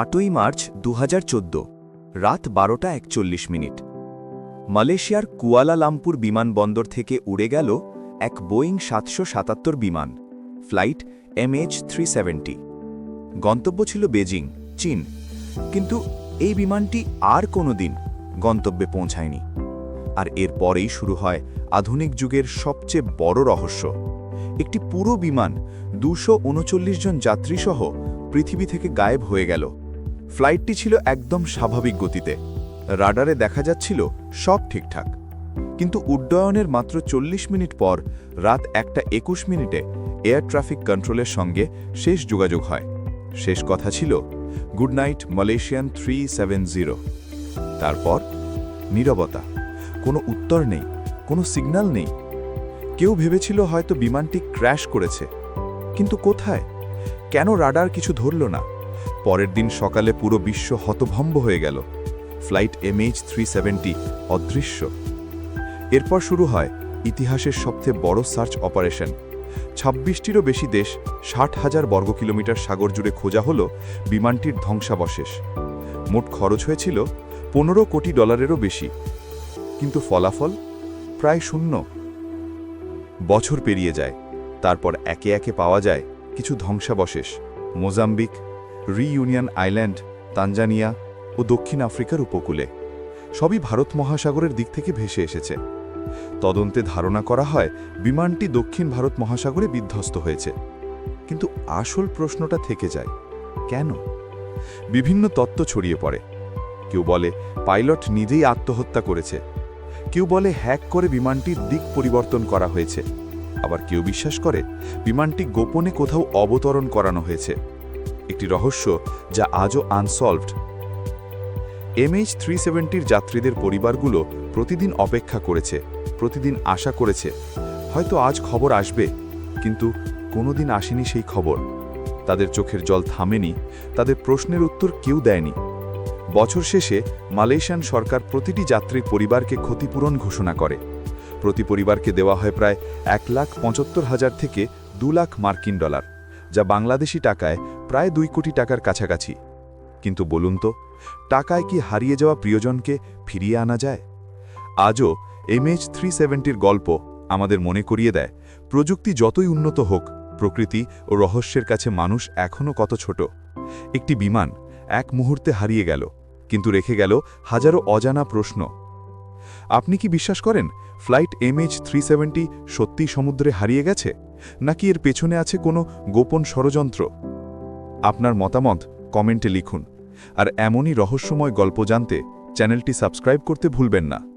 আটই মার্চ দু হাজার চোদ্দ, রাত বারোটা একচল্লিশ মিনিট। মালয়েশিয়ার কুয়ালালামপুর বিমানবন্দর থেকে উড়ে গেল এক বোয়িং সাতশো সাতাত্তর বিমান, ফ্লাইট এমএইচ থ্রি সেভেন্টি। গন্তব্য ছিল বেজিং, চীন। কিন্তু এই বিমানটি আর কোনো দিন গন্তব্যে পৌঁছায়নি। আর এর পরেই শুরু হয় আধুনিক যুগের সবচেয়ে বড় রহস্য। একটি পুরো বিমান দুশো জন যাত্রীসহ পৃথিবী থেকে গায়েব হয়ে গেল। ফ্লাইটটি ছিল একদম স্বাভাবিক গতিতে। রাডারে দেখা যাচ্ছিল সব ঠিকঠাক। কিন্তু উড্ডয়নের মাত্র চল্লিশ মিনিট পর রাত একটা একুশ মিনিটে এয়ার ট্রাফিক কন্ট্রোলের সঙ্গে শেষ যোগাযোগ হয়। শেষ কথা ছিল, good night Malaysian three seven zero. তারপর, নীরবতা। কোনো উত্তর নেই, কোনো সিগন্যাল নেই। কেউ ভেবেছিল হয়তো বিমানটি ক্র্যাশ করেছে। কিন্তু কোথায়? কেন রাডার কিছু ধরল না? পরের দিন সকালে পুরো বিশ্ব হতভম্ব হয়ে গেল। ফ্লাইট এমএইচ থ্রি অদৃশ্য। এরপর শুরু হয় ইতিহাসের সবচেয়ে বড় সার্চ অপারেশন। ছাব্বিশটিরও বেশি দেশ ষাট হাজার বর্গ কিলোমিটার সাগর জুড়ে খোঁজা হল বিমানটির ধ্বংসাবশেষ। মোট খরচ হয়েছিল পনেরো কোটি ডলারেরও বেশি। কিন্তু ফলাফল? প্রায় শূন্য। বছর পেরিয়ে যায়। তারপর একে একে পাওয়া যায় কিছু ধ্বংসাবশেষ। মোজাম্বিক রিইউনিয়ন আইল্যান্ড, তানজানিয়া ও দক্ষিণ আফ্রিকার উপকূলে। সবই ভারত মহাসাগরের দিক থেকে ভেসে এসেছে। তদন্তে ধারণা করা হয়, বিমানটি দক্ষিণ ভারত মহাসাগরে বিধ্বস্ত হয়েছে। কিন্তু আসল প্রশ্নটা থেকে যায়, কেন? বিভিন্ন তত্ত্ব ছড়িয়ে পড়ে। কেউ বলে, পাইলট নিজেই আত্মহত্যা করেছে। কেউ বলে, হ্যাক করে বিমানটির দিক পরিবর্তন করা হয়েছে। আবার কেউ বিশ্বাস করে, বিমানটি গোপনে কোথাও অবতরণ করানো হয়েছে। একটি রহস্য যা আজও আনসলভড। এমএইচ থ্রি সেভেন্টির যাত্রীদের পরিবারগুলো প্রতিদিন অপেক্ষা করেছে, প্রতিদিন আশা করেছে, হয়তো আজ খবর আসবে, কিন্তু কোনোদিন আসেনি সেই খবর। তাদের চোখের জল থামেনি, তাদের প্রশ্নের উত্তর কেউ দেয়নি। বছর শেষে মালয়েশিয়ান সরকার প্রতিটি যাত্রীর পরিবারকে ক্ষতিপূরণ ঘোষণা করে। প্রতি পরিবারকে দেওয়া হয় প্রায় এক লাখ পঁচাত্তর হাজার থেকে দু লাখ মার্কিন ডলার। যা বাংলাদেশি টাকায় প্রায় দুই কোটি টাকার কাছাকাছি। কিন্তু বলুন তো, টাকায় কি হারিয়ে যাওয়া প্রিয়জনকে ফিরিয়ে আনা যায়? আজও এমএইচ থ্রি সেভেন্টির গল্প আমাদের মনে করিয়ে দেয়, প্রযুক্তি যতই উন্নত হোক, প্রকৃতি ও রহস্যের কাছে মানুষ এখনও কত ছোট। একটি বিমান এক মুহূর্তে হারিয়ে গেল, কিন্তু রেখে গেল হাজারো অজানা প্রশ্ন। আপনি কি বিশ্বাস করেন, ফ্লাইট এমএইচ থ্রি সত্যিই সমুদ্রে হারিয়ে গেছে? নাকি এর পেছনে আছে কোনো গোপন ষড়যন্ত্র? আপনার মতামত কমেন্টে লিখুন। আর এমনই রহস্যময় গল্প জানতে চ্যানেলটি সাবস্ক্রাইব করতে ভুলবেন না।